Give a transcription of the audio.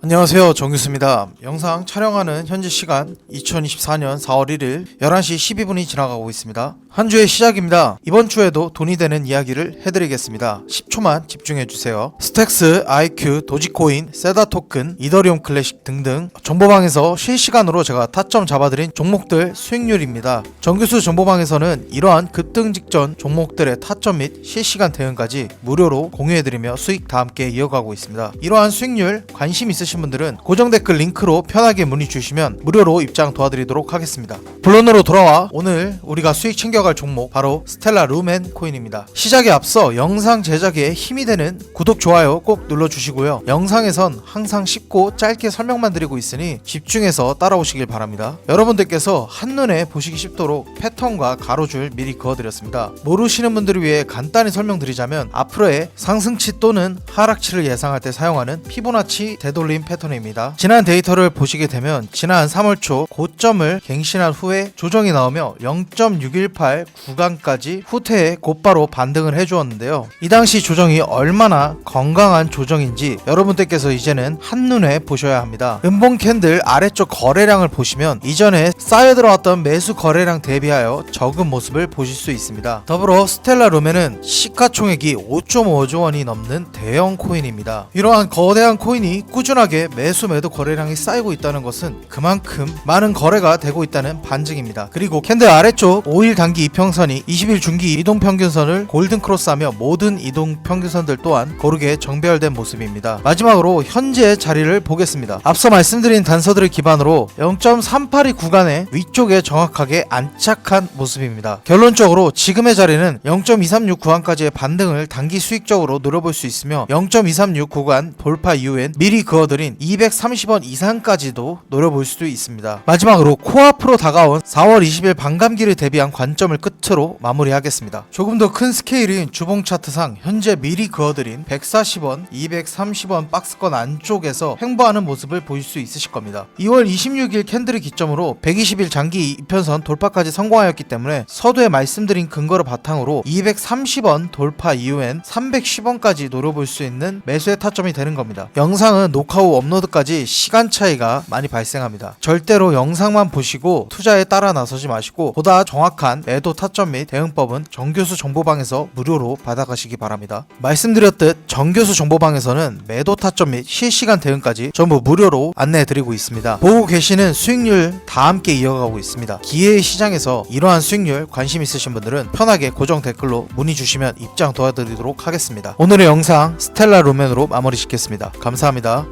안녕하세요 정규수입니다. 영상 촬영하는 현재 시간 2024년 4월 1일 11시 12분이 지나가고 있습니다. 한 주의 시작입니다. 이번 주에도 돈이 되는 이야기를 해드리겠습니다. 10초만 집중해주세요. 스택스, IQ, 도지코인, 세다 토큰, 이더리움 클래식 등등 정보방에서 실시간으로 제가 타점 잡아드린 종목들 수익률입니다. 정규수 정보방에서는 이러한 급등 직전 종목들의 타점 및 실시간 대응까지 무료로 공유해드리며 수익 다 함께 이어가고 있습니다. 이러한 수익률 관심 있으신 분들은 고정 댓글 링크로 편하게 문의 주시면 무료로 입장 도와드리도록 하겠습니다. 본론으로 돌아와 오늘 우리가 수익 챙겨갈 종목 바로 스텔라 루멘 코인입니다. 시작에 앞서 영상 제작에 힘이 되는 구독 좋아요 꼭 눌러주시고요. 영상에선 항상 쉽고 짧게 설명만 드리고 있으니 집중해서 따라오시길 바랍니다. 여러분들께서 한눈에 보시기 쉽도록 패턴과 가로줄 미리 그어드렸습니다. 모르시는 분들을 위해 간단히 설명드리자면 앞으로의 상승치 또는 하락치를 예상할 때 사용하는 피보나치 되돌림 패턴입니다. 지난 데이터를 보시게 되면 지난 3월 초 고점을 갱신한 후에 조정이 나오며 0.618 구간까지 후퇴에 곧바로 반등을 해주었는데요. 이 당시 조정이 얼마나 건강한 조정인지 여러분들께서 이제는 한눈에 보셔야 합니다. 음봉 캔들 아래쪽 거래량을 보시면 이전에 쌓여 들어왔던 매수 거래량 대비하여 적은 모습을 보실 수 있습니다. 더불어 스텔라 룸에는 시가총액이 5.5조 원이 넘는 대형 코인입니다. 이러한 거대한 코인이 꾸준하게 매수 매도 거래량이 쌓이고 있다는 것은 그만큼 많은 거래가 되고 있다는 반증입니다. 그리고 캔들 아래쪽 5일 단기 이평선이 20일 중기 이동 평균선을 골든 크로스하며 모든 이동 평균선들 또한 고르게 정배열된 모습입니다. 마지막으로 현재 자리를 보겠습니다. 앞서 말씀드린 단서들을 기반으로 0.382 구간의 위쪽에 정확하게 안착한 모습입니다. 결론적으로 지금의 자리는 0.236 구간까지의 반등을 단기 수익적으로 노려볼 수 있으며 0.236 구간 돌파 이후엔 미리 그어드린 230원 이상까지도 노려볼 수도 있습니다. 마지막으로 코앞으로 다가온 4월 20일 반감기를 대비한 관점을 끝으로 마무리하겠습니다. 조금 더 큰 스케일인 주봉 차트상 현재 미리 그어드린 140원, 230원 박스권 안쪽에서 횡보하는 모습을 보실 수 있으실 겁니다. 2월 26일 캔들을 기점으로 120일 장기 이편선 돌파까지 성공하였기 때문에 서두에 말씀드린 근거를 바탕으로 230원 돌파 이후엔 310원까지 노려볼 수 있는 매수의 타점이 되는 겁니다. 영상은 녹화 후 업로드까지 시간 차이가 많이 발생합니다. 절대로 영상만 보시고 투자에 따라 나서지 마시고 보다 정확한 매도 타점 및 대응법은 정교수 정보방에서 무료로 받아가시기 바랍니다. 말씀드렸듯 정교수 정보방에서는 매도 타점 및 실시간 대응까지 전부 무료로 안내해드리고 있습니다. 보고 계시는 수익률 다 함께 이어가고 있습니다. 기회의 시장에서 이러한 수익률 관심 있으신 분들은 편하게 고정 댓글로 문의 주시면 입장 도와드리도록 하겠습니다. 오늘의 영상 스텔라 로맨으로 마무리 짓겠습니다. 감사합니다.